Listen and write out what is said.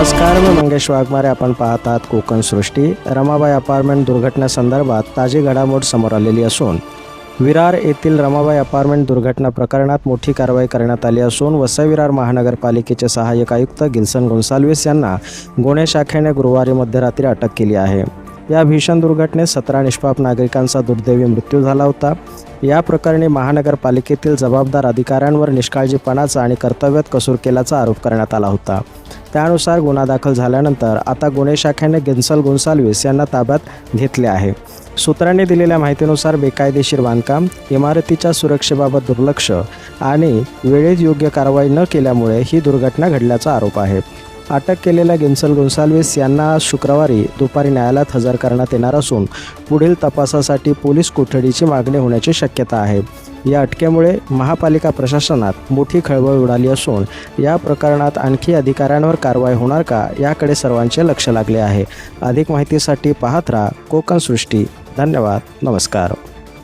नमस्कार मी मंगेश वाघमारे. आपण पाहत आहात कोकण सृष्टी. रमाबाई अपार्टमेंट दुर्घटनेसंदर्भात ताजी घडामोड समोर आलेली असून विरार येथील रमाबाई अपार्टमेंट दुर्घटना प्रकरणात मोठी कारवाई करण्यात आली असून वसई विरार महानगरपालिकेचे सहाय्यक आयुक्त गिल्सन गोन्साल्विस यांना गुन्हे शाखेने गुरुवारी मध्यरात्री अटक केली आहे. या भीषण दुर्घटनेत सतरा निष्पाप नागरिकांचा दुर्दैवी मृत्यू झाला होता. या प्रकरणी महानगरपालिकेतील जबाबदार अधिकाऱ्यांवर निष्काळजीपणाचा आणि कर्तव्यात कसूर केल्याचा आरोप करण्यात आला होता. त्यानुसार गुन्हा दाखल झाल्यानंतर आता गुन्हे शाखेने गिन्सल गोन्साल्विस यांना ताब्यात घेतले आहे. सूत्रांनी दिलेल्या माहितीनुसार बेकायदेशीर बांधकाम इमारतीच्या सुरक्षेबाबत दुर्लक्ष आणि वेळेत योग्य कारवाई न केल्यामुळे ही दुर्घटना घडल्याचा आरोप आहे. अटक केलेल्या गिन्सल गोन्साल्विस यांना शुक्रवारी दुपारी न्यायालयात हजर करण्यात येणार असून पुढील तपासासाठी पोलीस कोठडीची मागणी होण्याची शक्यता आहे. या अटकेमुळे महापालिका प्रशासनात मोठी खळबळ उडाली असून या प्रकरणात आणखी अधिकाऱ्यांवर कारवाई होणार का याकडे सर्वांचे लक्ष लागले आहे. अधिक माहितीसाठी पाहत राहा कोकण सृष्टी. धन्यवाद. नमस्कार.